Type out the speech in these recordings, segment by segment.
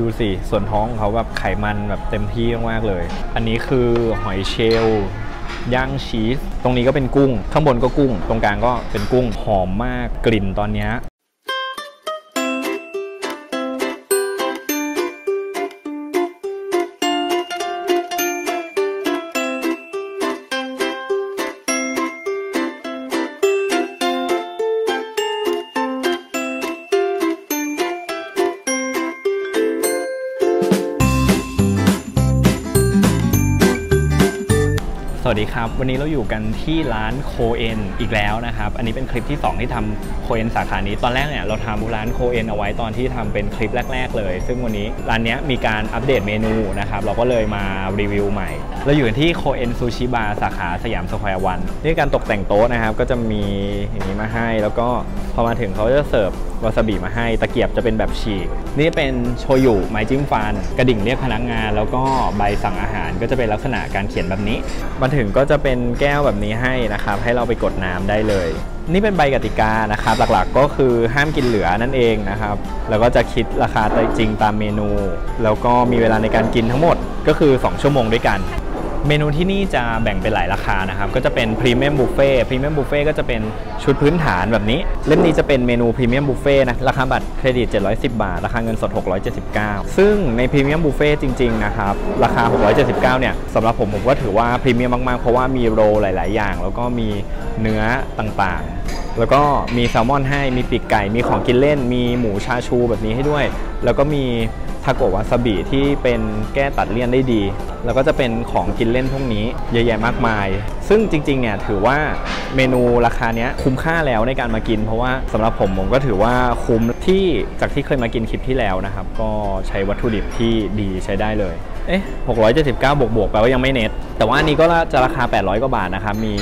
ดูสิส่วนท้องของเขาแบบไขมันแบบเต็มที่มากๆเลย อันนี้คือหอยเชลล์ย่างชีส ตรงนี้ก็เป็นกุ้ง ข้างบนก็กุ้ง ตรงกลางก็เป็นกุ้ง หอมมากกลิ่นตอนเนี้ วันนี้เราอยู่กันที่ร้านโคเอนอีกแล้วนะครับ อันนี้เป็นคลิปที่ 2 ที่ทำโคเอนสาขานี้ ตอนแรกเนี่ยเราทำร้านโคเอนเอาไว้ตอนที่ทำเป็นคลิปแรก ๆ เลย ซึ่งวันนี้ร้านนี้มีการอัปเดตเมนูนะครับ เราก็เลยมารีวิวใหม่ เราอยู่กันที่โคเอนซูชิบาร์สาขาสยามสแควร์วันนี่การตกแต่งโต๊ะนะครับ ก็จะมีอย่างนี้มาให้ แล้วก็พอมาถึงเขาจะเสิร์ฟวาซาบิมาให้ ตะเกียบจะเป็นแบบฉีก นี่เป็นโชยุไม้จิ้มฟัน กระดิ่งเรียกพนักงาน แล้วก็ใบสั่งอาหารก็จะเป็นลักษณะการเขียนแบบนี้ มาถึงก็จะเป็นเป็นแก้วแบบนี้ให้นะครับ ให้เราไปกดน้ำได้เลย นี่เป็นใบกติกานะครับ หลักๆก็คือห้ามกินเหลือนั่นเองนะครับ แล้วก็จะคิดราคาจริงตามเมนู แล้วก็มีเวลาในการกินทั้งหมดก็คือ 2 ชั่วโมงด้วยกัน เมนูที่นี่จะแบ่งเป็นหลายราคานะครับ ก็จะเป็นพรีเมียมบุฟเฟ่พรีเมียมบุฟเฟ่ก็จะเป็นชุดพื้นฐานแบบนี้ เล่มนี้จะเป็นเมนูพรีเมียมบุฟเฟ่นะราคาบัตรเครดิต 710 บาท ราคาเงินสด 679 ซึ่งในพรีเมียมบุฟเฟ่จริงๆนะครับ ราคา 679 เนี่ยสำหรับผมผมก็ถือว่าพรีเมียมมากๆ เพราะว่ามีโรหลาย ๆ อย่าง แล้วก็มีเนื้อต่างๆ แล้วก็มีแซลมอนให้มีปีกไก่มีของกินเล่น มีหมูชาชูแบบนี้ให้ด้วย แล้วก็มีาโกะวาซาบิที่เป็นแก้ตัดเลี่ยนได้ดี แล้วก็จะเป็นของกินเล่นพวกนี้เยอะแยะมากมาย ซึ่งจริงๆเนี่ยถือว่าเมนูราคาเนี้ยคุ้มค่าแล้วในการมากิน เพราะว่าสำหรับผมผมก็ถือว่าคุ้มที่จากที่เคยมากินคลิปที่แล้วนะครับ ก็ใช้วัตถุดิบที่ดีใช้ได้เลย เอ๊ะ679 บวกบวกแปลว่ายังไม่เน็ต แต่ว่าอันนี้ก็จะราคา 800 กว่าบาทนะครับ มี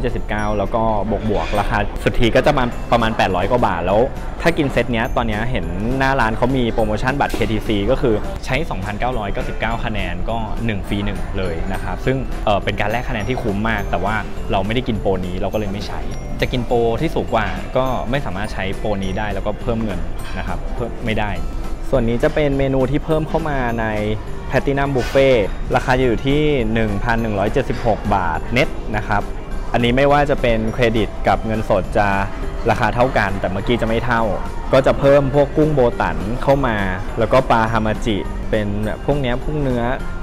679 แล้วก็บวกบวกราคาสุทธีก็จะมาประมาณ 800 กว่าบาท แล้วถ้ากินเซตเนี้ย ตอนเนี้ยเห็นหน้าร้านเขามีโปรโมชั่นบัตร KTC ก็คือใช้ 2,999 คะแนนก็ 1ฟรี1 เลยนะครับ ซึ่งเเป็นการแลกคะแนนที่คุ้มมาก แต่ว่าเราไม่ได้กินโปรนี้เราก็เลยไม่ใช้ จะกินโปรที่สูงกว่าก็ไม่สามารถใช้โปรนี้ได้แล้วก็เพิ่มเงินนะครับเพิ่มไม่ได้ ส่วนนี้จะเป็นเมนูที่เพิ่มเข้ามาใน แพตตินัมบุฟเฟ่ราคาจะอยู่ที่ 1,176 บาทเน็ตนะครับ อันนี้ไม่ว่าจะเป็นเครดิตกับเงินสดจะราคาเท่ากัน แต่เมื่อกี้จะไม่เท่า ก็จะเพิ่มพวกกุ้งโบตันเข้ามา แล้วก็ปลาฮามาจิ เป็นแบบพวกเนี้ยพวกเนื้อ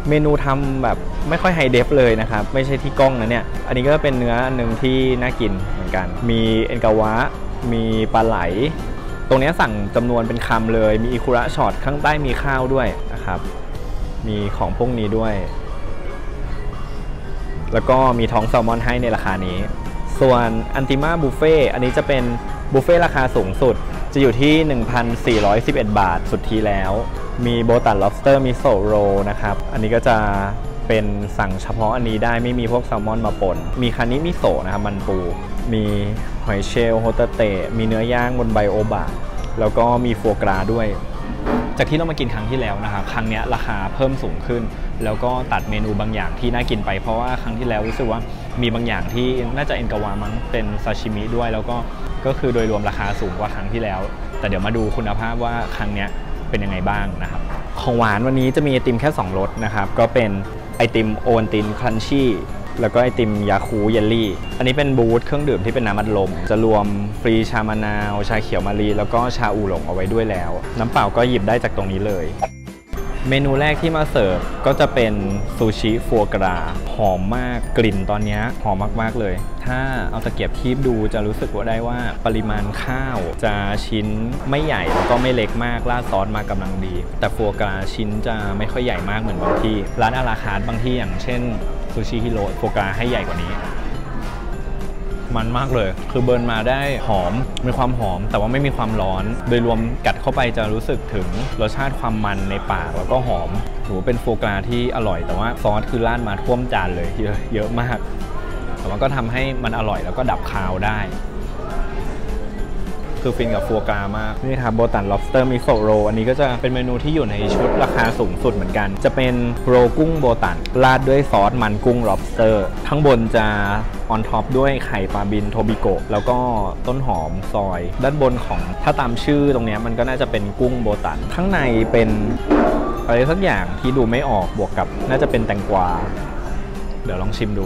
เมนูทำแบบไม่ค่อยไฮเดฟเลยนะครับ ไม่ใช่ที่กล้องนะเนี่ย อันนี้ก็เป็นเนื้อหนึ่งที่น่ากินเหมือนกัน มีเอ็นกาวะ มีปลาไหล ตรงนี้สั่งจำนวนเป็นคำเลย มีอิคุระช็อตข้างใต้มีข้าวด้วยนะครับ มีของพวกนี้ด้วย แล้วก็มีท้องแซลมอนให้ในราคานี้ ส่วนอันติมาบุฟเฟ่อันนี้จะเป็นบุฟเฟ่ราคาสูงสุดจะอยู่ที่ 1,411 บาทสุดที่แล้ว มีโบตัน lobster มิโซโรนะครับ อันนี้ก็จะเป็นสั่งเฉพาะอันนี้ได้ไม่มีพวกแซลมอนมาปน มีคานิมิโซะนะครับมันปู มีหอยเชลล์โฮตเตะ มีเนื้อย่างบนไบโอบะ แล้วก็มีฟัวกราด้วย จากที่เรามากินครั้งที่แล้วนะครับครั้งนี้ราคาเพิ่มสูงขึ้น แล้วก็ตัดเมนูบางอย่างที่น่ากินไปเพราะว่าครั้งที่แล้วรู้สึกว่ามีบางอย่างที่น่าจะเอ็นกาวามั้งเป็นซาชิมิด้วย แล้วก็ก็คือโดยรวมราคาสูงกว่าครั้งที่แล้ว แต่เดี๋ยวมาดูคุณภาพว่าครั้งนี้เป็นยังไงบ้างนะครับ ของหวานวันนี้จะมีไอติมแค่ 2รสนะครับก็เป็นไอติมโอนตินครันชี่ แล้วก็ไอติมยาคูเยลลี่ อันนี้เป็นบูธเครื่องดื่มที่เป็นน้ำอัดลม จะรวมฟรีชามะนาว ชาเขียวมารีแล้วก็ชาอูหลงเอาไว้ด้วยแล้ว น้ำเปล่าก็หยิบได้จากตรงนี้เลย เมนูแรกที่มาเสิร์ฟก็จะเป็นซูชิฟัวกรา หอมมากกลิ่นตอนนี้หอมมากๆเลย ถ้าเอาตะเกียบคีบดูจะรู้สึกว่าได้ว่าปริมาณข้าวจะชิ้นไม่ใหญ่แล้วก็ไม่เล็กมากราดซอสมากำลังดี แต่ฟัวกราชิ้นจะไม่ค่อยใหญ่มากเหมือนบางที่ ร้านอาราคาร์บางที่อย่างเช่น ซูชิฮิโร่โฟกาให้ใหญ่กว่านี้ มันมากเลย คือเบิร์นมาได้หอม มีความหอม แต่ว่าไม่มีความร้อน โดยรวมกัดเข้าไปจะรู้สึกถึงรสชาติความมันในปากแล้วก็หอมถือว่าเป็นโฟกาที่อร่อย แต่ว่าซอสคือราดมาท่วมจานเลยเยอะเยอะมาก แต่ว่าก็ทำให้มันอร่อยแล้วก็ดับคาวได้ คือฟินกับฟัวกรามาก นี่ครับโบตัน lobster miso roll อันนี้ก็จะเป็นเมนูที่อยู่ในชุดราคาสูงสุดเหมือนกัน จะเป็นโรกุ้งโบตัน ราดด้วยซอสมันกุ้ง lobster ข้างบนจะออนท็อปด้วยไข่ปลาบินโทบิโกะแล้วก็ต้นหอมซอย ด้านบนของถ้าตามชื่อตรงนี้มันก็น่าจะเป็นกุ้งโบตัน ข้างในเป็นอะไรสักอย่างที่ดูไม่ออกบวกกับน่าจะเป็นแตงกวาเดี๋ยวลองชิมดู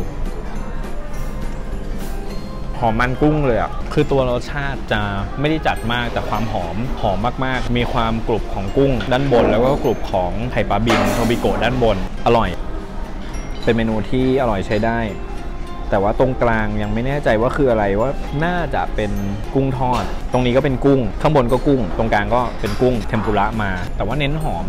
หอมมันกุ้งเลยอะคือตัวรสชาติจะไม่ได้จัดมากแต่ความหอมหอมมากๆ มีความกรุบของกุ้ง ด้านบน แล้วก็กรุบของไข่ปลาบินโทบิโกะด้านบน อร่อย เป็นเมนูที่อร่อยใช้ได้ แต่ว่าตรงกลางยังไม่แน่ใจว่าคืออะไรว่าน่าจะเป็นกุ้งทอด ตรงนี้ก็เป็นกุ้ง ข้างบนก็กุ้ง ตรงกลางก็เป็นกุ้งเทมปุระมา แต่ว่าเน้นหอม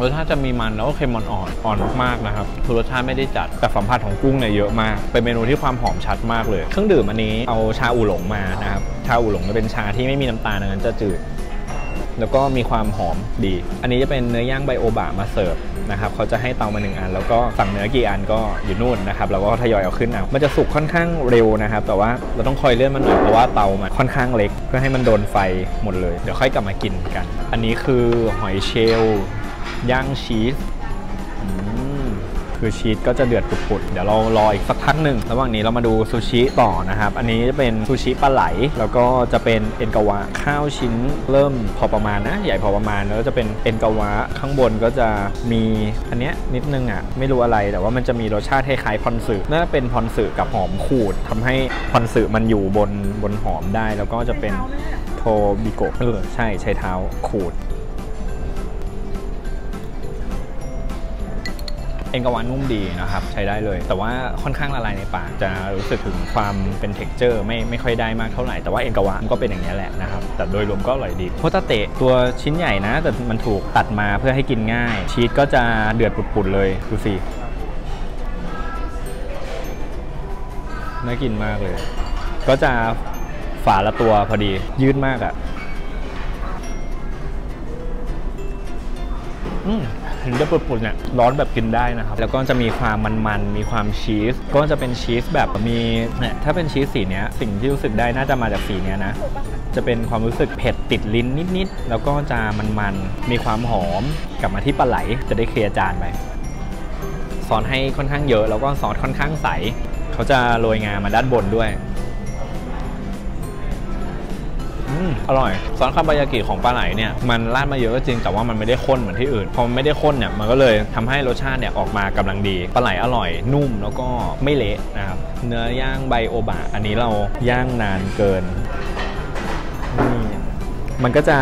รสชาติจะมีมันแล้วก็เค็มอ่อนๆอ่อนมากๆนะครับคือรสชาติไม่ได้จัดแต่สัมผัสของกุ้งเนี่ยเยอะมาก เป็นเมนูที่ความหอมชัดมากเลย เครื่องดื่มอันนี้เอาชาอูหลงมานะครับชาอูหลงจะเป็นชาที่ไม่มีน้ำตาลดังนั้นจะจืดแล้วก็มีความหอมดี อันนี้จะเป็นเนื้อย่างไบโอบะมาเสิร์ฟนะครับเขาจะให้เตามาหนึ่งอัน แล้วก็สั่งเนื้อกี่อันก็อยู่นู่นนะครับแล้วก็ทยอยเอาขึ้นเอา มันจะสุกค่อนข้างเร็วนะครับ แต่ว่าเราต้องคอยเลื่อนมันหน่อยเพราะว่าเตามันค่อนข้างเล็ก เพื่อให้มันโดนไฟหมดเลย เดี๋ยวค่อยกลับมากินกัน อันนี้คือหอยเชลล์ ย่างชีสคือชีสก็จะเดือดปุดๆ เดี๋ยวเรารออีกสักพักหนึ่งระหว่างนี้เรามาดูซูชิต่อนะครับ อันนี้จะเป็นซูชิปลาไหล แล้วก็จะเป็นเอ็นกาวะข้าวชิ้นเริ่มพอประมาณนะ ใหญ่พอประมาณ แล้วก็จะเป็นเอ็นกาวะข้างบนก็จะมีอันเนี้ยนิดนึงอะ ไม่รู้อะไร แต่ว่ามันจะมีรสชาติคล้ายๆพอนสึน่าจะเป็นพอนสึกับหอมขูดทำให้พอนสึมันอยู่บนบนหอมได้ แล้วก็จะเป็นโทบิโกะเออใช่ใช้เท้าขูด เอ็นกวานุ่มดีนะครับ ใช้ได้เลย แต่ว่าค่อนข้างละลายในปากจะรู้สึกถึงความเป็นเท็กเจอร์ไม่ไม่ค่อยได้มากเท่าไหร่ แต่ว่าเอ็นกวามันก็เป็นอย่างนี้แหละนะครับ แต่โดยรวมก็อร่อยดีโฮตาเตะตัวชิ้นใหญ่นะ แต่มันถูกตัดมาเพื่อให้กินง่าย ชีสก็จะเดือดปุดๆเลยดูสิน่ากินมากเลย ก็จะฝาละตัวพอดียืดมากอะ่ะ อืมเห็นจะปุดๆเนี่ยร้อนแบบกินได้นะครับ แล้วก็จะมีความมันๆมีความชีส ก็จะเป็นชีสแบบมีเนี่ยถ้าเป็นชีสสีเนี้ยสิ่งที่รู้สึกได้น่าจะมาจากสีเนี้ยนะจะเป็นความรู้สึกเผ็ดติดลิ้นนิดๆ แล้วก็จะมันๆ มีความหอมกลับมาที่ปลาไหลจะได้เคลียร์จานไปซอสให้ค่อนข้างเยอะ แล้วก็ซอสค่อนข้างใส เขาจะโรยงามาด้านบนด้วย อร่อยซอสคาบายากิของปลาไหลเนี่ยมันราดมาเยอะก็จริงแต่ว่ามันไม่ได้ข้นเหมือนที่อื่นพอมันไม่ได้ข้นเนี่ยมันก็เลยทำให้รสชาติเนี่ยออกมากำลังดีปลาไหลอร่อยนุ่มแล้วก็ไม่เละนะครับเนื้อย่างใบโอบะอันนี้เราย่างนานเกิน มันก็จะ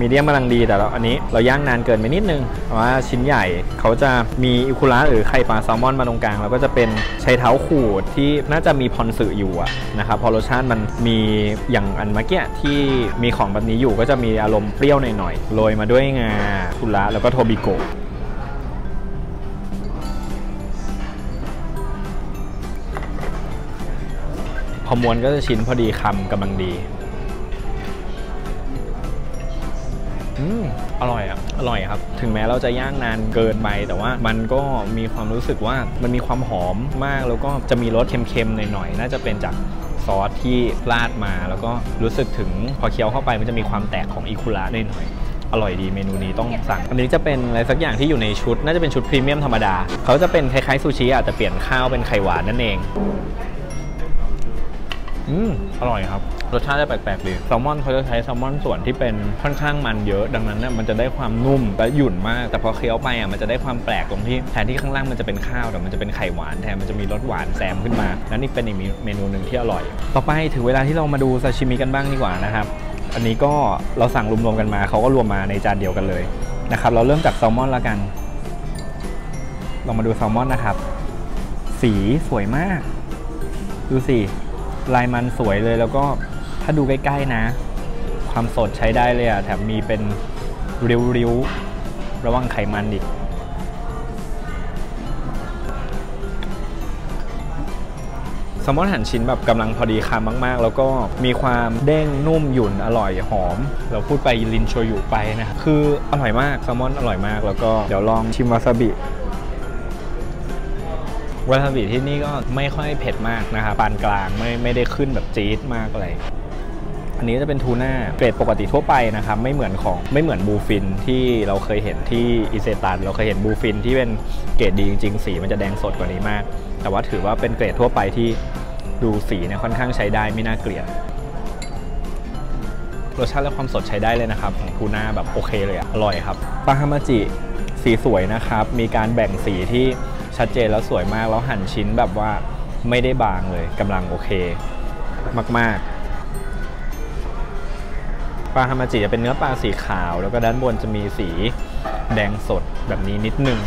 มีเดียมกำลังดีแต่เราอันนี้เราย่างนานเกินไปนิดนึงเพราะว่าชิ้นใหญ่เขาจะมีอิคุระหรือไข่ปลาแซลมอนมาตรงกลางแล้วก็จะเป็นใช้เท้าขูดที่น่าจะมีพรสึอยู่ะนะครับพอรสชาติมันมีอย่างอันเมื่อกี้ที่มีของแบบนี้อยู่ก็จะมีอารมณ์เปรี้ยวหน่อยๆโรยมาด้วยงาคุระแล้วก็โทบิโกะพอมวนก็จะชิ้นพอดีคำกำลังดี อืมอร่อยอะอร่อยครับ ถึงแม้เราจะย่างนานเกินไป แต่ว่ามันก็มีความรู้สึกว่ามันมีความหอมมากแล้วก็จะมีรสเค็มๆหน่อยๆน่าจะเป็นจากซอสที่ราดมาแล้วก็รู้สึกถึงพอเคี้ยวเข้าไปมันจะมีความแตกของอิคุระหน่อยๆอร่อยดีเมนูนี้ต้องสั่ง อันนี้จะเป็นอะไรสักอย่างที่อยู่ในชุด น่าจะเป็นชุดพรีเมียมธรรมดา เขาจะเป็นคล้ายๆซูชิอาจจะเปลี่ยนข้าวเป็นไข่หวานนั่นเอง อืมอร่อยครับ รสชาติจะแปลกๆดีแซลมอนเขาจะใช้แซลมอนส่วนที่เป็นค่อนข้างมันเยอะ ดังนั้นเนี่ยมันจะได้ความนุ่มและหยุ่นมาก แต่พอเคี้ยวไปอะมันจะได้ความแปลกตรงที่แทนที่ข้างล่างมันจะเป็นข้าวแต่มันจะเป็นไข่หวานแทนมันจะมีรสหวานแซมขึ้นมานั่นนี่เป็นอีกเมนูหนึ่งที่อร่อย ต่อไปถึงเวลาที่เรามาดูซาชิมิกันบ้างดีกว่านะครับอันนี้ก็เราสั่งรวมๆกันมาเขาก็รวมมาในจานเดียวกันเลยนะครับเราเริ่มจากแซลมอนละกันเรามาดูแซลมอนนะครับ สีสวยมาก ดูสิลายมันสวยเลยแล้วก็ ถ้าดูใกล้ๆนะ ความสดใช้ได้เลยอะแถมมีเป็นริ้วๆ ระวังไขมันอีกแซลมอนหั่นชิ้นแบบกำลังพอดีคำมาก ๆ แล้วก็มีความเด้งนุ่มหยุ่นอร่อยหอม เราพูดไปลินโชยุไปนะ คืออร่อยมากแซลมอนอร่อยมาก แล้วก็เดี๋ยวลองชิมวาซาบิวาซาบิที่นี่ก็ไม่ค่อยเผ็ดมากนะครับปานกลางไม่ไม่ได้ขึ้นแบบจี๊ดมากอะไร อันนี้จะเป็นทูน่าเกรดปกติทั่วไปนะครับไม่เหมือนของไม่เหมือนบูฟินที่เราเคยเห็นที่อิเซตันเราเคยเห็นบูฟินที่เป็นเกรดดีจริงๆสีมันจะแดงสดกว่านี้มาก แต่ว่าถือว่าเป็นเกรดทั่วไปที่ดูสีเนี่ยค่อนข้างใช้ได้ไม่น่าเกลียดรสชาติและความสดใช้ได้เลยนะครับของทูน่าแบบโอเคเลยออร่อยครับปาฮามาจิสีสวยนะครับ มีการแบ่งสีที่ชัดเจนแล้วสวยมาก แล้วหั่นชิ้นแบบว่าไม่ได้บางเลยกำลังโอเค มาก ๆ ปลาฮามาจิจะเป็นเนื้อปลาสีขาว แล้วก็ด้านบนจะมีสีแดงสดแบบนี้นิดนึง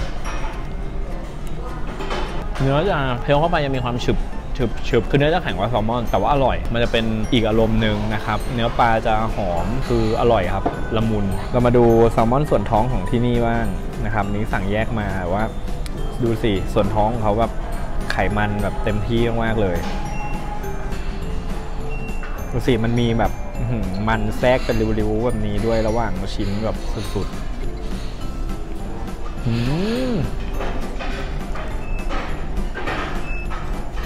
เนื้อจะเคี้ยวเข้าไปยังมีความฉึบฉึบฉึบคือเนื้อจะแข็งกว่าแซลมอน แต่ว่าอร่อย มันจะเป็นอีกอารมณ์หนึ่งนะครับ เนื้อปลาจะหอมคืออร่อยครับละมุน เรามาดูแซลมอนส่วนท้องของที่นี่บ้างนะครับนี้สั่งแยกมาว่า ดูสิส่วนท้องเขาแบบไขมันแบบเต็มที่มากๆเลยดูสิมันมีแบบ มันแทรกเป็นริ้วๆแบบนี้ด้วยระหว่างชิ้นแบบสุดๆ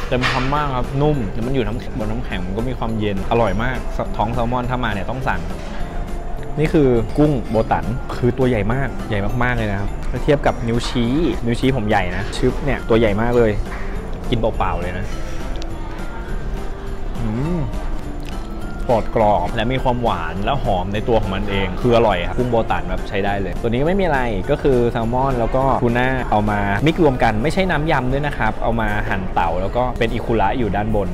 เต็มคำมากครับ นุ่มแล้วมันอยู่น้ำบนน้ำแข็งมันก็มีความเย็นอร่อยมาก ท้องแซลมอนถ้ามาเนี่ยต้องสั่ง นี่คือกุ้งโบตันคือตัวใหญ่มากใหญ่มากๆเลยนะครับถ้าเทียบกับนิ้วชี้ นิ้วชี้ผมใหญ่นะชึบเนี่ยตัวใหญ่มากเลย กินเปล่าๆเลยนะ อืม ปลอดกรอบและมีความหวานและหอมในตัวของมันเอง คืออร่อยครับกุ้งโบตันแบบใช้ได้เลย ตัวนี้ก็ไม่มีอะไรก็คือแซลมอน แล้วก็ทูน่าเอามามิกรวมกันไม่ใช่น้ำยำด้วยนะครับ เอามาหั่นเต่าแล้วก็เป็นอิคุระอยู่ด้านบน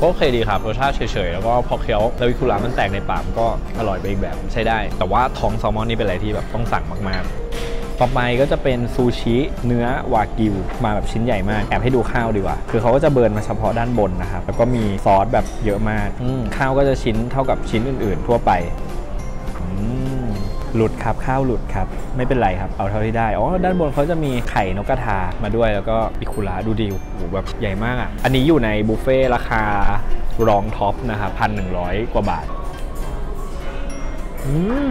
ก็โอเคดีครับรสชาติเฉยๆ แล้วก็พอเคี้ยวแล้วอิคุระมันแตกในปากก็อร่อยไปอีกแบบใช้ได้ แต่ว่าท้องแซลมอนนี่เป็นอะไรที่แบบต้องสั่งมากๆ ต่อไปก็จะเป็นซูชิเนื้อวากิว มาแบบชิ้นใหญ่มาก แอบให้ดูข้าวดีกว่า คือเขาก็จะเบิร์นมาเฉพาะด้านบนนะครับ แล้วก็มีซอสแบบเยอะมากอืมข้าวก็จะชิ้นเท่ากับชิ้นอื่น ๆ ทั่วไปอืมหลุดครับข้าวหลุดครับ ไม่เป็นไรครับ เอาเท่าที่ได้ อ๋อ ด้านบนเขาจะมีไข่นกกระทามาด้วยแล้วก็อิคุระดูดิโอ้โหแบบใหญ่มากอะ อันนี้อยู่ในบุฟเฟ่ต์ราคารองท็อปนะครับพันหนึ่งร้อยกว่าบาท อืม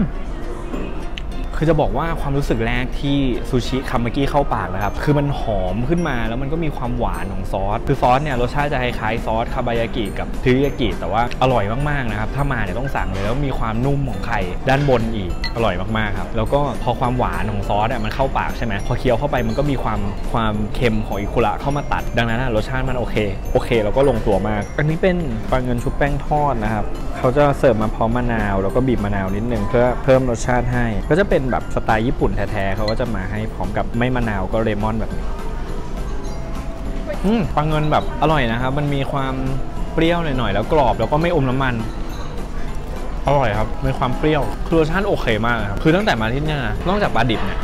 คือจะบอกว่าความรู้สึกแรกที่ซูชิคามากิเข้าปากนะครับ คือมันหอมขึ้นมาแล้วมันก็มีความหวานของซอส คือซอสเนี่ยรสชาติจะคล้ายๆซอสคาบายากิกับเทริยากิ แต่ว่าอร่อยมากๆนะครับ ถ้ามาเนี่ยต้องสั่งเลยแล้วมีความนุ่มของไข่ด้านบนอีก อร่อยมากๆครับ แล้วก็พอความหวานของซอสอะมันเข้าปากใช่ไหมพอเคี้ยวเข้าไปมันก็มีความความเค็มของอิคุระเข้ามาตัด ดังนั้นรสชาติมันโอเค โอเคแล้วก็ลงตัวมาก อันนี้เป็นปลาเงินชุบแป้งทอดนะครับ เขาจะเสิร์ฟมาพร้อมมะนาว แล้วก็บีบมะนาวนิดนึงเพื่อเพิ่มรสชาติให้ ก็จะเป็นแบบสไตล์ญี่ปุ่นแท้ๆเขาก็จะมาให้พร้อมกับไม่มะนาวก็เลมอนแบบนี้อืมปลาเงินแบบอร่อยนะครับ มันมีความเปรี้ยวหน่อยๆแล้วกรอบแล้วก็ไม่อมน้ำมันอร่อยครับมีความเปรี้ยวคือรสชาติโอเคมากครับคือตั้งแต่มาที่เนี่ยนอกจากปลาดิบเนี่ย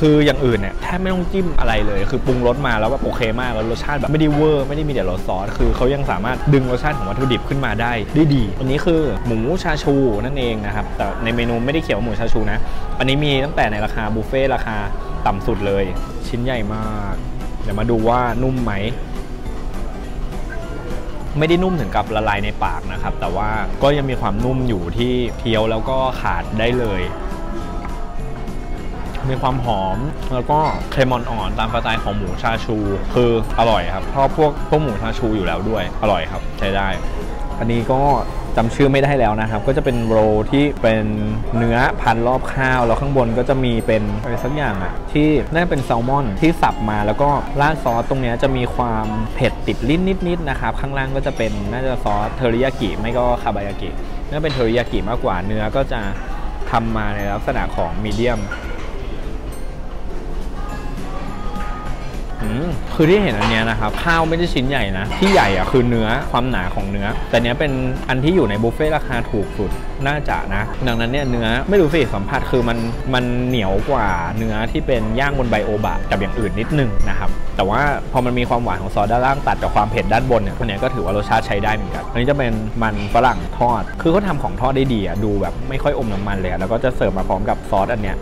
คืออย่างอื่นเนี่ยแทบไม่ต้องจิ้มอะไรเลย คือปรุงรสมาแล้วแบบโอเคมากแล้วรสชาติแบบไม่ได้เวอร์ไม่ได้มีแต่รสซอสคือเขายังสามารถดึงรสชาติของวัตถุดิบขึ้นมาได้ได้ดี อันนี้คือหมูชาชูนั่นเองนะครับแต่ในเมนูไม่ได้เขียนว่าหมูชาชูนะ อันนี้มีตั้งแต่ในราคาบุฟเฟ่ราคาต่ำสุดเลย ชิ้นใหญ่มากเดี๋ยวมาดูว่านุ่มไหมไม่ได้นุ่มถึงกับละลายในปากนะครับ แต่ว่าก็ยังมีความนุ่มอยู่ที่เคี้ยวแล้วก็ขาดได้เลย มีความหอม แล้วก็เค็มอ่อนๆตามสไตล์ของหมูชาชู คืออร่อยครับชอบพวกพวกหมูชาชูอยู่แล้วด้วย อร่อยครับ ใช้ได้ อันนี้ก็จำชื่อไม่ได้แล้วนะครับ ก็จะเป็นโรลที่เป็นเนื้อพันรอบข้าว แล้วข้างบนก็จะมีเป็นอะไรสักอย่างอะที่น่าจะเป็นแซลมอนที่สับมาแล้วก็ราดซอสตรงนี้จะมีความเผ็ดติดลิ้นนิดๆนะครับ ข้างล่างก็จะเป็นน่าจะซอสเทอริยากิไม่ก็คาบายากิน่าเป็นเทอริยากิมากกว่าเนื้อก็จะทำมาในลักษณะของมีเดียม คือที่เห็นอันเนี้ยนะครับข้าวไม่ได้ชิ้นใหญ่นะ ที่ใหญ่อะคือเนื้อความหนาของเนื้อ แต่เนี้ยเป็นอันที่อยู่ในบุฟเฟ่ราคาถูกสุดน่าจะนะ ดังนั้นเนี่ยเนื้อไม่รู้สิสัมผัสคือมันมันเหนียวกว่าเนื้อที่เป็นย่างบนไบโอบะกับอย่างอื่นนิดนึงนะครับแต่ว่าพอมันมีความหวานของซอสด้านล่างตัดกับความเผ็ดด้านบนเนี่ยพวกเนี้ยก็ถือว่ารสชาติใช้ได้เหมือนกันอันนี้จะเป็นมันฝรั่งทอด คือเขาทำของทอดได้ดีอะดูแบบไม่ค่อยอมน้ำมันเลยแล้วก็จะเสิร์ฟมาพร้อมกับซอสอันเนี้ย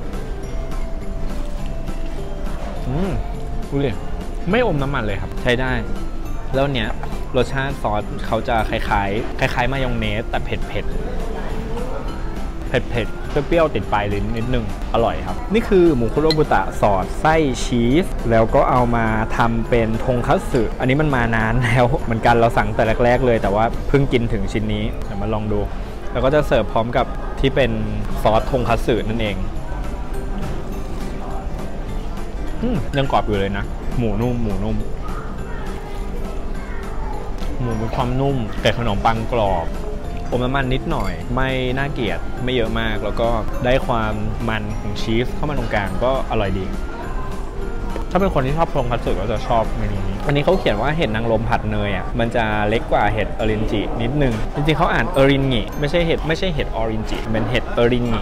อืมดูดิ ไม่อมน้ำมันเลยครับ ใช้ได้ แล้วเนี้ยรสชาติซอสเขาจะคล้ายๆ คล้าย ๆ มายองเนส แต่เผ็ดๆเผ็ดๆเปรี้ยวๆติดปลายลิ้นนิดนึง อร่อยครับ นี่คือหมูคุโรบุตะสอดไส้ชีส แล้วก็เอามาทำเป็นทงคัตสึอันนี้มันมานานแล้ว เหมือนกันเราสั่งแต่แรก ๆ เลย แต่ว่าเพิ่งกินถึงชิ้นนี้เดี๋ยวมาลองดู แล้วก็จะเสิร์ฟพร้อมกับที่เป็นซอสทงคัตสึนั่นเองอยังกรอบอยู่เลยนะ หมูนุ่ม หมูนุ่ม หมูมีความนุ่มแต่ขนมปังกรอบอมน้ำมันนิดหน่อย ไม่น่าเกลียดไม่เยอะมาก แล้วก็ได้ความมันของชีสเข้ามาตรงกลางก็อร่อยดี ถ้าเป็นคนที่ชอบพงคัตสึก็จะชอบเมนูนี้อันนี้เขาเขียนว่าเห็ดนางรมผัดเนยอะมันจะเล็กกว่าเห็ดออรินจินิดนึงจริงๆเขาอ่านเอรินงิไม่ใช่เห็ดไม่ใช่เห็ดออรินจิเป็นเห็ดเอรินงิ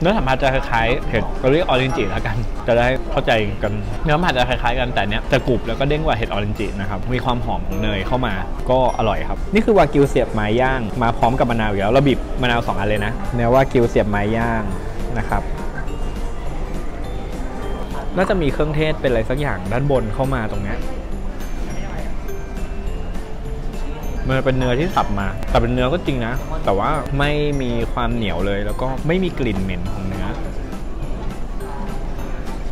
เนื้อสัมผัสจะคล้ายๆเห็ดเราเรียกออรินจิแล้วกัน จะได้เข้าใจกัน เนื้อสัมผัสจะคล้ายๆกันแต่เนี้ยจะกรุบแล้วก็เด้งกว่าเห็ดออรินจินะครับ มีความหอมของเนยเข้ามา ก็อร่อยครับ นี่คือวากิวเสียบไม้ย่าง มาพร้อมกับมะนาวอยู่แล้ว เราบีบมะนาวสองอันเลยนะ เนื้อวากิวเสียบไม้ย่างนะครับน่าจะมีเครื่องเทศเป็นอะไรสักอย่างด้านบนเข้ามาตรงนี้ มันเป็นเนื้อที่สับมา แต่เป็นเนื้อก็จริงนะ แต่ว่าไม่มีความเหนียวเลย แล้วก็ไม่มีกลิ่นเหม็นของเนื้อ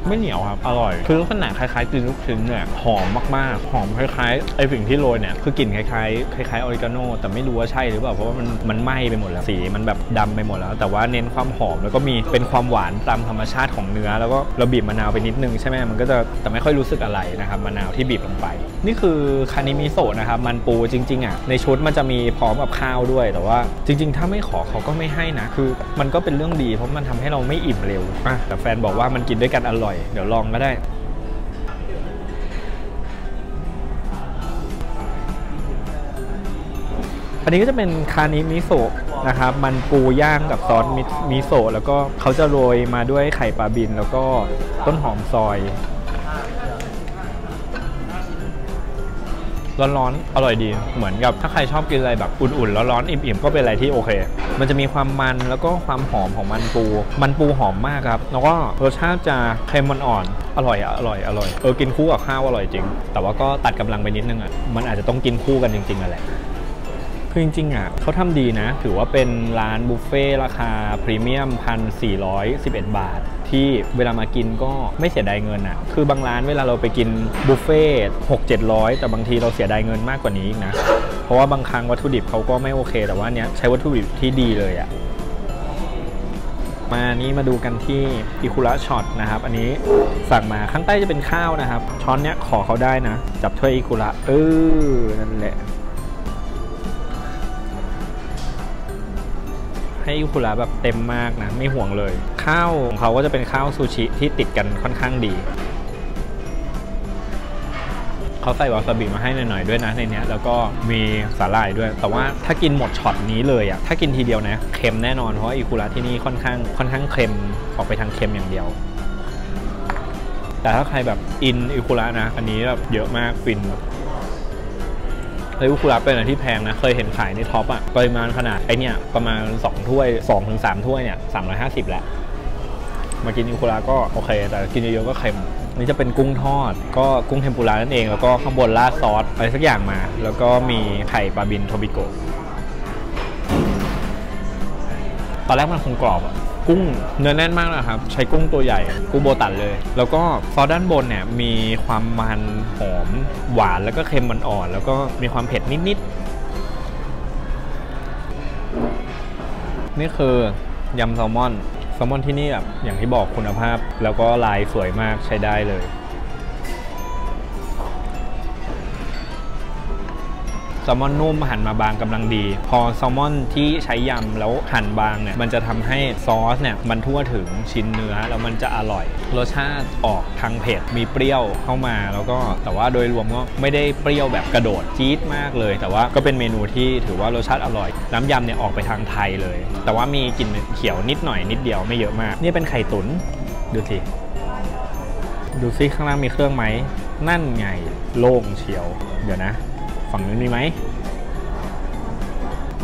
ไม่เหนียวครับ อร่อย คือลักษณะคล้ายๆกลิ่นลูกชิ้นเนี่ยหอมมากๆ หอมคล้ายๆไอ้สิ่งที่โรยเนี่ยคือกลิ่นคล้ายๆคล้ายๆออริกาโนแต่ไม่รู้ว่าใช่หรือเปล่าเพราะว่ามันมันไหม้ไปหมดแล้วสีมันแบบดำไปหมดแล้ว แต่ว่าเน้นความหอมแล้วก็มีเป็นความหวานตามธรรมชาติของเนื้อ แล้วก็เราบีบมะนาวไปนิดนึงใช่ไหมมันก็จะแต่ไม่ค่อยรู้สึกอะไรนะครับมะนาวที่บีบลงไป นี่คือคานิมิโซะนะครับมันปูจริงๆอะในชุดมันจะมีพร้อมกับข้าวด้วย แต่ว่าจริง ๆ ถ้าไม่ขอเขาก็ไม่ให้นะคือ มันก็เป็นเรื่องดีเพราะมันทำให้เราไม่อิ่มเร็วอะแต่แฟนบอกว่ามันกินด้วยกันอร่อยเดี๋ยวลองก็ได้ อันนี้ก็จะเป็นคานิมิโซะนะครับ มันปูย่างกับซอสมิโซะแล้วก็เขาจะโรยมาด้วยไข่ปลาบินแล้วก็ต้นหอมซอย ร้อนๆอร่อยดี เหมือนกับถ้าใครชอบกินอะไรแบบอุ่นๆแล้วร้อนๆอิ่มๆก็เป็นอะไรที่โอเค มันจะมีความมันแล้วก็ความหอมของมันปู มันปูหอมมากครับ แล้วก็รสชาติจะเค็มมันอ่อน อร่อยอะอร่อยอร่อย เออ กินคู่กับข้าวอร่อยจริง แต่ว่าก็ตัดกำลังไปนิดนึงอะมันอาจจะต้องกินคู่กันจริงๆอะแหละ คือจริงๆอะเขาทำดีนะ ถือว่าเป็นร้านบุฟเฟ่ราคาพรีเมียมพันสี่ร้อยสิบเอ็ดบาท ที่เวลามากินก็ไม่เสียดายเงินอะ คือบางร้านเวลาเราไปกินบุฟเฟ่หกเจ็ดร้อยแต่บางทีเราเสียดายเงินมากกว่านี้อีกนะ เพราะว่าบางครั้งวัตถุดิบเขาก็ไม่โอเค แต่ว่าเนี้ยใช้วัตถุดิบที่ดีเลยอะมานี้มาดูกันที่อิคุระช็อตนะครับ อันนี้สั่งมาข้างใต้จะเป็นข้าวนะครับ ช้อนเนี้ยขอเขาได้นะ จับถ้วยอิคุระเออนั่นแหละ ให้อิคุระแบบเต็มมากนะ ไม่ห่วงเลย ข้าวของเขาก็จะเป็นข้าวซูชิที่ติดกันค่อนข้างดี เขาใส่วาซาบิมาให้หน่อยๆด้วยนะในนี้แล้วก็มีสาหร่ายด้วย แต่ว่าถ้ากินหมดช็อตนี้เลยอะถ้ากินทีเดียวนะเค็มแน่นอนเพราะว่าอิคุระที่นี่ค่อนข้างค่อนข้างเค็มออกไปทางเค็มอย่างเดียวแต่ถ้าใครแบบอินอิคุระนะ อันนี้แบบเยอะมากฟินแบบ แล้วอิคุระเป็นอะไรที่แพงนะ เคยเห็นขายในท็อปอะปริมาณขนาดไอเนี่ยประมาณ 2 ถ้วย 2-3ถึงถ้วยเนี่ย350แหละมากินอิคุระก็โอเค แต่กินเยอะๆก็เค็มนี่จะเป็นกุ้งทอด ก็กุ้งเทมปุระนั่นเอง แล้วก็ข้างบนราดซอสอะไรสักอย่างมา แล้วก็มีไข่ปลาบินโทบิโกตอนแรกมันคงกรอบอะ กุ้งเนื้อแน่นมากนะครับ ใช้กุ้งตัวใหญ่กุ้งโบตันเลย แล้วก็ซอสด้านบนเนี่ยมีความมันหอมหวานแล้วก็เค็มมันอ่อน แล้วก็มีความเผ็ดนิดๆนี่คือยำแซลมอนแซลมอนที่นี่แบบอย่างที่บอกคุณภาพ แล้วก็ลายสวยมากใช้ได้เลย แซลมอนนุ่มหั่นมาบางกำลังดี พอแซลมอนที่ใช้ยำแล้วหั่นบางเนี่ยมันจะทำให้ซอสเนี่ยมันทั่วถึงชิ้นเนื้อแล้วมันจะอร่อย รสชาติออกทางเผ็ดมีเปรี้ยวเข้ามาแล้วก็แต่ว่าโดยรวมก็ไม่ได้เปรี้ยวแบบกระโดดจี๊ดมากเลย แต่ว่าก็เป็นเมนูที่ถือว่ารสชาติอร่อย น้ำยำเนี่ยออกไปทางไทยเลย แต่ว่ามีกลิ่นเขียวนิดหน่อยนิดเดียวไม่เยอะมาก นี่เป็นไข่ตุ๋นดูสิดูซิข้างล่างมีเครื่องไหม นั่นไงโล่งเชียว เดี๋ยวนะ ฝั่งนู้นมีไหม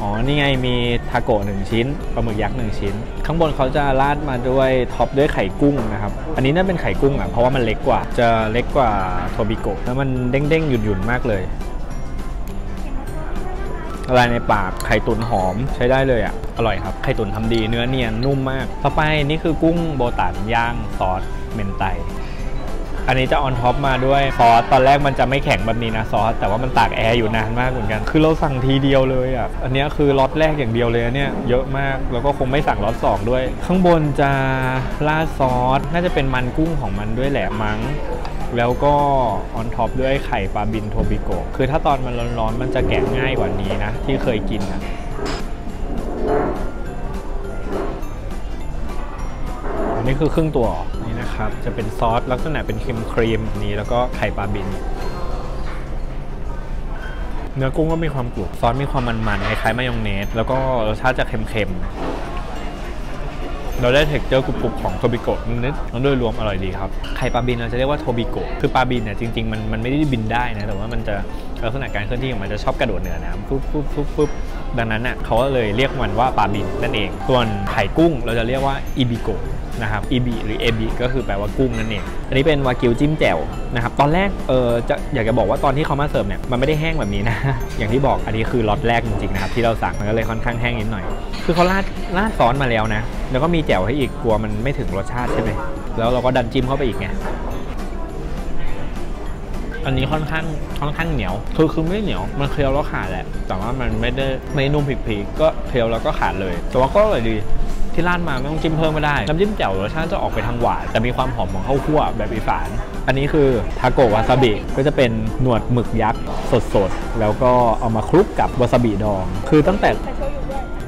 อ๋อ นี่ไงมีทาโกะหนึ่งชิ้นปลาหมึกยักษ์หนึ่งชิ้น ข้างบนเขาจะราดมาด้วยท็อปด้วยไข่กุ้งนะครับ อันนี้น่าเป็นไข่กุ้งอะ เพราะว่ามันเล็กกว่า จะเล็กกว่าโทบิโกะ แล้วมันเด้งๆ หยุ่นๆ มากเลยละลายในปากไข่ตุ๋นหอมใช้ได้เลยอะ อร่อยครับ ไข่ตุ๋นทำดีเนื้อเนียนนุ่มมาก ต่อไปนี่คือกุ้งโบตันย่างซอสเมนไต อันนี้จะออนท็อปมาด้วยซอสตอนแรกมันจะไม่แข็งแบบนี้นะซอสแต่ว่ามันตากแอร์อยู่นานมากเหมือนกัน คือเราสั่งทีเดียวเลยอะอันนี้คือล็อตแรกอย่างเดียวเลยเนี่ยเยอะมากแล้วก็คงไม่สั่งล็อตสองด้วย ข้างบนจะราดซอสน่าจะเป็นมันกุ้งของมันด้วยแหละมั้งแล้วก็ออนท็อปด้วยไข่ปลาบินโทบิโกคือถ้าตอนมันร้อนๆ มันจะแกะง่ายกว่านี้นะ ที่เคยกินนะอันนี้คือครึ่งตัวอ นะครับ จะเป็นซอสลักษณะเป็นครีมครีมนี้แล้วก็ไข่ปลาบิน เนื้อกุ้งก็มีความกรุบซอสมีความมันๆคล้ายๆมายองเนส แล้วก็รสชาติจะเค็มๆ เราได้เท็กเจอร์กรุบๆของโทบิโกะนิดๆแล้วโดยรวมอร่อยดีครับไข่ปลาบินเราจะเรียกว่าโทบิโกะคือปลาบินเนี่ยจริงๆมันมันไม่ได้บินได้นะแต่ว่ามันจะลักษณะการเคลื่อนที่ของมันจะชอบกระโดดเหนือน้ำปุ๊บปุ๊บปุ๊บปุ๊บ ดังนั้นน่ะเขาก็เลยเรียกมันว่าปลาบินนั่นเอง ส่วนไข่กุ้งเราจะเรียกว่าอีบิโกะนะครับอีบิหรือเอบิก็คือแปลว่ากุ้งนั่นเอง อันนี้เป็นวากิวจิ้มแจ่วนะครับ ตอนแรกเออจะอยากจะบอกว่าตอนที่เขามาเสิร์ฟเนี่ยมันไม่ได้แห้งแบบนี้นะ อย่างที่บอกอันนี้คือล็อตแรกจริงๆนะครับที่เราสั่งมันก็เลยค่อนข้างแห้งนิดหน่อย คือเขาราดราดซอสมาแล้วนะ แล้วก็มีแจ่วให้อีกกลัวมันไม่ถึงรสชาติใช่ไหมแล้วเราก็ดันจิ้มเข้าไปอีกไง อันนี้ค่อนข้างค่อนข้างเหนียว คือคือไม่เหนียว มันเคี้ยวแล้วขาดแหละ แต่ว่ามันไม่ได้ไม่นุ่มผิกๆก็เคี้ยวแล้วก็ขาดเลย แต่ว่าก็อร่อยดีที่ร้านมาไม่ต้องจิ้มเพิ่มก็ได้ น้ำจิ้มแจ่วรสชาติจะออกไปทางหวาน แต่มีความหอมของข้าวคั่วแบบอีสาน อันนี้คือทาโกะวาซาบิ ก็จะเป็นหนวดหมึกยักษ์สดๆ แล้วก็เอามาคลุกกับวาซาบิดอง คือตั้งแต่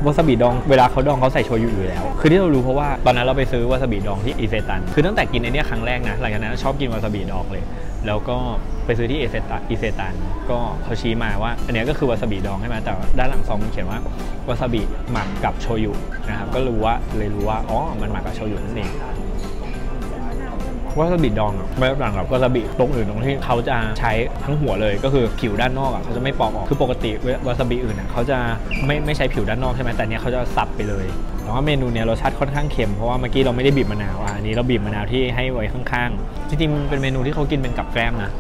วาซาบิดองเวลาเขาดองเขาใส่โชยุอยู่แล้ว คือที่เรารู้เพราะว่าตอนนั้นเราไปซื้อวาซาบิดองที่อิเซตัน คือตั้งแต่กินไอเนี้ยครั้งแรกนะ หลังจากนั้นชอบกินวาซาบิดองเลย แล้วก็ไปซื้อที่อิเซตันอเซตันก็เขาชี้มาว่า อันนี้ก็คือวาซาบิดองใช่ไหมแต่ด้านหลังซองมันเขียนว่าวาซาบิหมักกับโชยุนะครับก็รู้ว่าเลยรู้ว่าอ๋อมันหมักกับโชยุนั่นเอง วาซาบิดองอะไม่ต่างกับวาซาบิตรงอื่นตรงที่เขาจะใช้ทั้งหัวเลยก็คือผิวด้านนอกอะเขาจะไม่ปอกออกคือปกติวาซาบิอื่นอะเขาจะไม่ไม่ใช้ผิวด้านนอกใช่ไหมแต่เนี้ยเขาจะสับไปเลยแต่ว่าเมนูเนี้ยรสชาติค่อนข้างเค็มเพราะว่าเมื่อกี้เราไม่ได้บีบมะนาวอะอันนี้เราบีบมะนาวที่ให้ไว้ข้างๆจริงๆเป็นเมนูที่เขากินเป็นกับแกล้มนะ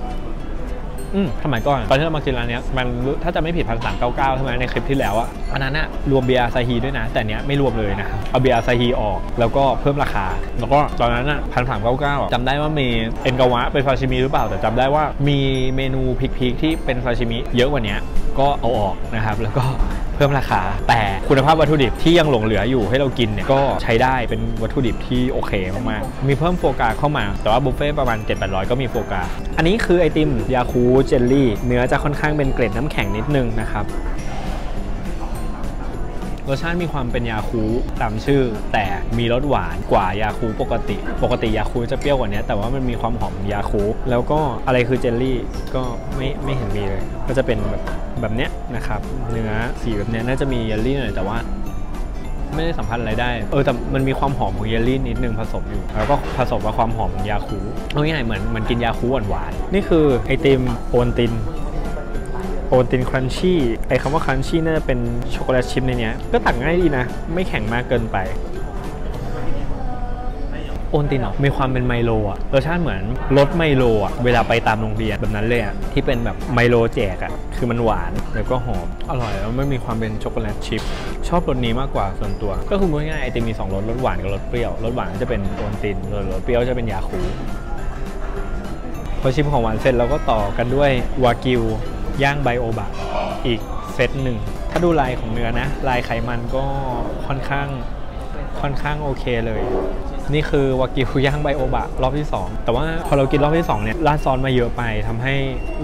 อืมสมัยก่อนตอนที่เรามากินร้านเนี้ยมันถ้าจะไม่ผิดพันสามเก้าเก้าใช่ไหมในคลิปที่แล้วอะอันนั้นอะรวมเบียร์ไซาฮีด้วยนะ แต่เนี้ยไม่รวมเลยนะครับเอาเบียร์ไซาฮีออกแล้วก็เพิ่มราคา แล้วก็ตอนนั้นอะพันสามเก้าเก้าจำได้ว่ามีเอ็นกาวะเป็นซาชิมิหรือเปล่าแต่จำได้ว่ามีเมนูพิกๆที่เป็นซาชิมิเยอะกว่านี้ก็เอาออกนะครับแล้วก็ พิ่มราคา แต่คุณภาพวัตถุดิบที่ยังหลงเหลืออยู่ให้เรากินเนี่ยก็ใช้ได้เป็นวัตถุดิบที่โอเคมากๆมีเพิ่มโฟกาเข้ามา แต่ว่าบุฟเฟ่ประมาณ 7-800 ก็มีโฟกา อันนี้คือไอติมยาคูเจลลี่ เนื้อจะค่อนข้างเป็นเกล็ดน้ำแข็งนิดนึงนะครับ รสชาติมีความเป็นยาคูตามชื่อ แต่มีรสหวานกว่ายาคูปกติ ปกติยาคูจะเปรี้ยวกว่านี้แต่ว่ามันมีความหอมของยาคูแล้วก็อะไรคือเจลลี่ก็ไม่ไม่เห็นมีเลย ก็จะเป็นแบบแบบเนี้ยนะครับเนื้อสีแบบเนี้ยน่าจะมีเยลลี่หน่อยแต่ว่าไม่ได้สัมพันธ์อะไรได้ เออแต่มันมีความหอมของเยลลี่นิดนึงผสมอยู่ แล้วก็ผสมกับความหอมของยาคูเอาง่ายเหมือนเหมือนกินยาคูหวานๆนี่คือไอติมโอนติน โอนตินครันชี่ไอ้คำว่าครันชี่น่าจะเป็นช็อกโกแลตชิพในเนี้ยก็ตักง่ายดีนะ ไม่แข็งมากเกินไป โอนตินเหรอมีความเป็นไมโลอะรสชาติเหมือนรสไมโลอะเวลาไปตามโรงเรียนแบบนั้นเลยอะที่เป็นแบบไมโลแจกอะคือมันหวานแล้วก็หอม อร่อยแล้วไม่มีความเป็นช็อกโกแลตชิพชอบรสนี้มากกว่าส่วนตัว ก็คือง่ายๆไอติมมีสองรสรสหวานกับรสเปรี้ยวรสหวานจะเป็นโอนตินรสรสเปรี้ยวจะเป็นยาคูพอชิมของหวานเสร็จเราก็ต่อกันด้วยวากิว ย่างไบโอบะอีกเซตหนึ่ง ถ้าดูลายของเนื้อนะ ลายไขมันก็ค่อนข้างค่อนข้างโอเคเลย นี่คือวากิวย่างไบโอบะรอบที่ 2 แต่ว่าพอเรากินรอบที่2เนี่ยราดซอสมาเยอะไปทำให้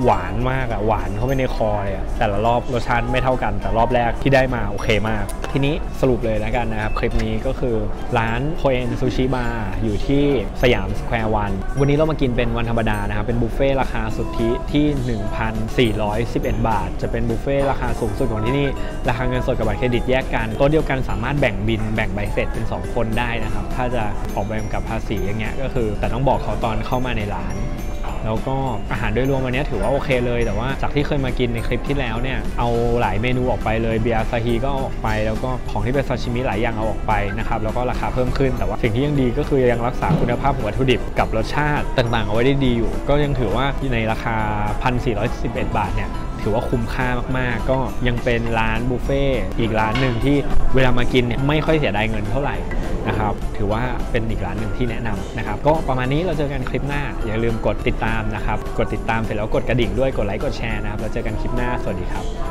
หวานมากอะหวานเข้าไปในคอเลยอะแต่ละรอบรสชาติไม่เท่ากัน แต่รอบแรกที่ได้มาโอเคมาก ทีนี้สรุปเลยแล้วกันนะครับ คลิปนี้ก็คือร้านโคเอนซูชิบาร์อยู่ที่สยามสแควร์วัน วันนี้เรามากินเป็นวันธรรมดานะครับ เป็นบุฟเฟ่ราคาสุทธิที่ 1,411 บาท จะเป็นบุฟเฟ่ราคาสูงสุดของที่นี่ ราคาเงินสดกับบัตรเครดิตแยกกันโต๊ะเดียวกันสามารถแบ่งบินแบ่งใบเสร็จเป็น 2 คนได้นะครับ ถ้าจะออกใบกำกับภาษีอย่างเงี้ยก็คือ แต่ต้องบอกเขาตอนเข้ามาในร้าน แล้วก็อาหารโดยรวมวันนี้ถือว่าโอเคเลย แต่ว่าจากที่เคยมากินในคลิปที่แล้วเนี่ยเอาหลายเมนูออกไปเลยเบียร์ซาฮีก็เอาออกไป แล้วก็ของที่เป็นซาชิมิหลายอย่างเอาออกไปนะครับแล้วก็ราคาเพิ่มขึ้นแต่ว่าสิ่งที่ยังดีก็คือยังรักษาคุณภาพของวัตถุดิบกับรสชาติต่างๆ เอาไว้ได้ดีอยู่ ก็ยังถือว่าในราคา 1,411 บาทเนี่ยถือว่าคุ้มค่ามากๆ ก็ยังเป็นร้านบุฟเฟ่อีกร้านหนึ่งที่เวลามากินเนี่ยไม่ค่อยเสียดายเงินเท่าไหร่ นะครับ ถือว่าเป็นอีกร้านหนึ่งที่แนะนำนะครับ ก็ประมาณนี้เราเจอกันคลิปหน้า อย่าลืมกดติดตามนะครับ กดติดตามเสร็จแล้วกดกระดิ่งด้วย กดไลค์ กดแชร์นะครับแล้วเจอกันคลิปหน้า สวัสดีครับ